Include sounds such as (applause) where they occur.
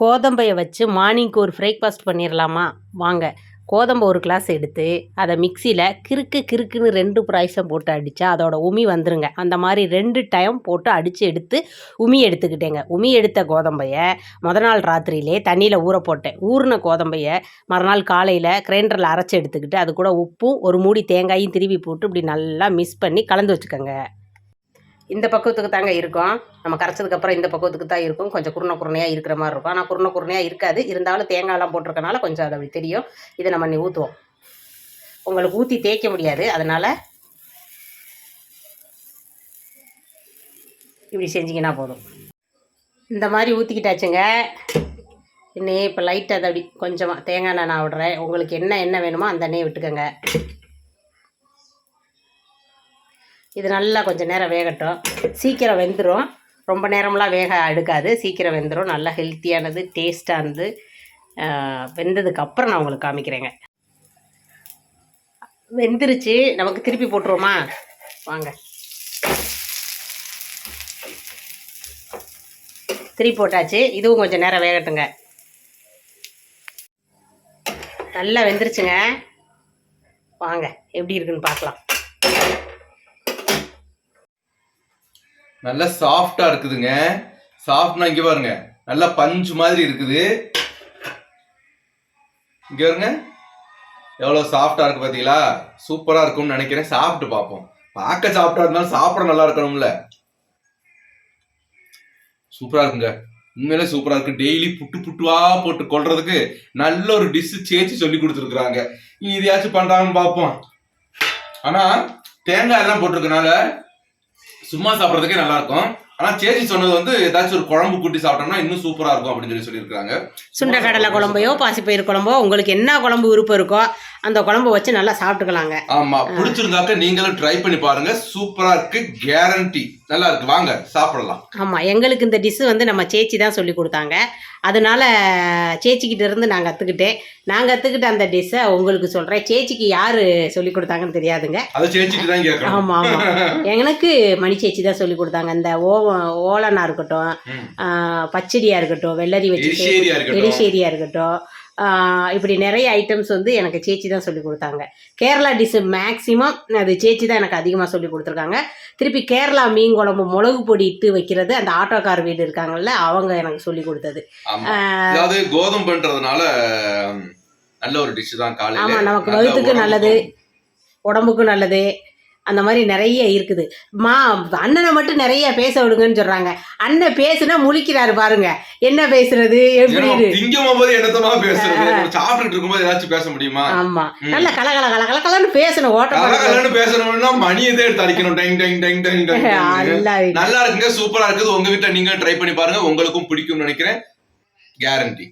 கோதம்பையை வச்சு மார்னிங்க்கு ஒரு பிரேக்ஃபாஸ்ட் பண்ணிடலாமா வாங்க. கோதம்பை ஒரு கிளாஸ் எடுத்து அதை மிக்சியில் கிறுக்கு கிறுக்குன்னு ரெண்டு பிராய்ஸம் போட்டு அடித்தா அதோட உமி வந்துருங்க. அந்த மாதிரி ரெண்டு டைம் போட்டு அடித்து எடுத்து உமி எடுத்துக்கிட்டேங்க. உமி எடுத்த கோதம்பையை முத நாள் ராத்திரியிலே தண்ணியில் ஊற போட்டேன். ஊறின கோதம்பையை மறுநாள் காலையில் கிரைண்டரில் அரைச்சி எடுத்துக்கிட்டு அது கூட உப்பும் ஒரு மூடி தேங்காயும் திருவி போட்டு இப்படி நல்லா மிக்ஸ் பண்ணி கலந்து வச்சுக்கோங்க. இந்த பக்குவத்துக்கு தாங்க இருக்கும். நம்ம கரைச்சதுக்கப்புறம் இந்த பக்குவத்துக்கு தான் இருக்கும். கொஞ்சம் குருணை குருணையாக இருக்கிற மாதிரி இருக்கும். ஆனால் குருணை குருணையாக இருக்காது. இருந்தாலும் தேங்காயெல்லாம் போட்டிருக்கனால கொஞ்சம் அது அப்படி தெரியும். இதை நம்ம நீ ஊற்றுவோம் உங்களுக்கு ஊற்றி தேய்க்க முடியாது. அதனால் இப்படி செஞ்சிங்கன்னா போதும். இந்த மாதிரி ஊற்றிக்கிட்டாச்சுங்க இன்னே இப்போ லைட்டாக அதை அப்படி கொஞ்சமாக தேங்காய் எண்ணெய் நான் விடுறேன். உங்களுக்கு என்ன எண்ணெய் வேணுமோ அந்த எண்ணெயை விட்டுக்கோங்க. இது நல்லா கொஞ்சம் நேரம் வேகட்டும். சீக்கிரம் வெந்துடும் ரொம்ப நேரம்லாம் வேக எடுக்காது. சீக்கிரம் வெந்துடும் நல்லா ஹெல்த்தியானது டேஸ்டானது வெந்ததுக்கப்புறம் நான் உங்களுக்கு காமிக்கிறேங்க. வெந்துருச்சு. நமக்கு திருப்பி போட்டுருவோமா? வாங்க. திருப்பி போட்டாச்சு. இதுவும் கொஞ்சம் நேரம் வேகட்டுங்க. நல்லா வெந்துருச்சுங்க. வாங்க. எப்படி இருக்குன்னு பார்க்கலாம். நல்லா சாஃப்டா இருக்குதுங்க. சாஃப்ட்னா இங்க பாருங்க. நல்லா பஞ்சு மாதிரி இருக்குது. இங்க பாருங்க. எவ்வளோ சாஃப்டா இருக்கு பாத்தீங்களா? சூப்பரா இருக்கும்னு நினைக்கிறேன். சாப்பிட்டு பார்ப்போம். பார்க்க சாப்பிட்டா இருந்தாலும் சாப்பிட நல்லா இருக்கணும்ல. சூப்பரா இருக்குங்க. உண்மையிலே சூப்பரா இருக்கு. டெய்லி புட்டு புட்டுவா போட்டு கொள்றதுக்கு நல்ல ஒரு டிஷ் சேர்த்து சொல்லி கொடுத்துருக்குறாங்க. இதையாச்சும் பண்றாங்கன்னு பார்ப்போம். ஆனா தேங்காய் எல்லாம் போட்டிருக்கனால சும்மா சாப்பிட்றதுக்கே நல்லா இருக்கும் ஆனா சேச்சி சொன்னது வந்து ஏதாச்சும் ஒரு குழம்பு கூட்டி சாப்பிட்டோம்னா இன்னும் சூப்பரா இருக்கும் அப்படின்னு சொல்லி சொல்லியிருக்காங்க சுண்டக்கடலை குழம்பையோ பாசிப்பயிறு குழம்போ உங்களுக்கு என்ன குழம்பு விருப்பம் இருக்கோ அந்த குழம்பு வச்சு நல்லா சாப்பிட்டுக்கலாங்க. ஆமா பிடிச்சிருந்தாக்க நீங்களும் ட்ரை பண்ணி பாருங்க. சூப்பரா இருக்கு கேரண்டி நல்லா இருக்கு. வாங்க சாப்பிடலாம். ஆமாம் எங்களுக்கு இந்த டிஷ்ஷு வந்து நம்ம சேச்சி தான் சொல்லி கொடுத்தாங்க. அதனால சேச்சிக்கிட்ட இருந்து நான் கற்றுக்கிட்டேன் நான் கற்றுக்கிட்ட அந்த டிஷ்ஷை உங்களுக்கு சொல்கிறேன் சேச்சிக்கு யார் சொல்லி கொடுத்தாங்கன்னு தெரியாதுங்க. ஆமாம் ஆமாம் (laughs) எனக்கு மணி சேச்சி தான் சொல்லி கொடுத்தாங்க. இந்த ஓ ஓலனா இருக்கட்டும் பச்சடியாக இருக்கட்டும் வெள்ளரி வச்சு எரிசேரியாக இருக்கட்டும். இப்படி நிறைய ஐட்டம்ஸ் வந்து எனக்கு சேச்சி தான் சொல்லி கொடுத்தாங்க கேரளா டிஷ்ஷு மேக்ஸிமம் அது சேச்சி தான் எனக்கு அதிகமாக சொல்லி கொடுத்துருக்காங்க திருப்பி கேரளா மீன் குழம்பு மிளகு பொடி இட்டு வைக்கிறது அந்த ஆட்டோக்கார் வீடு இருக்காங்கல்ல அவங்க எனக்கு சொல்லி கொடுத்தது அதாவது கோதுமை பண்றதுனால ம், நல்ல ஒரு டிஷ் தான் காலையில ஆமா, நமக்கு உடம்புக்கும். நல்லது. உடம்புக்கும் நல்லது அந்த மாதிரி நிறைய இருக்குது. மா அண்ணனை மட்டும் நிறைய பேச விடுங்கன்னு சொல்றாங்க. அண்ணன் பேசுனா முழிக்கிறாரு பாருங்க. என்ன பேசுறது? எப்படி சாப்பிட்டுட்டு இருக்கும்போது ஏதாச்சும் பேச முடியுமா? ஆமா. நல்ல கலகல கலகலன்னு பேசணும் ஓட்ட பேசணும்னா மணி இதே எடுத்து அடிக்கணும். டெங் டெங் டெங் டெங். நல்லா இருக்கு. நல்லா இருக்குங்க சூப்பரா இருக்குது. உங்க வீட்ல நீங்க ட்ரை பண்ணி பாருங்க. உங்களுக்கும் பிடிக்கும்னு நினைக்கிறேன். கேரண்டி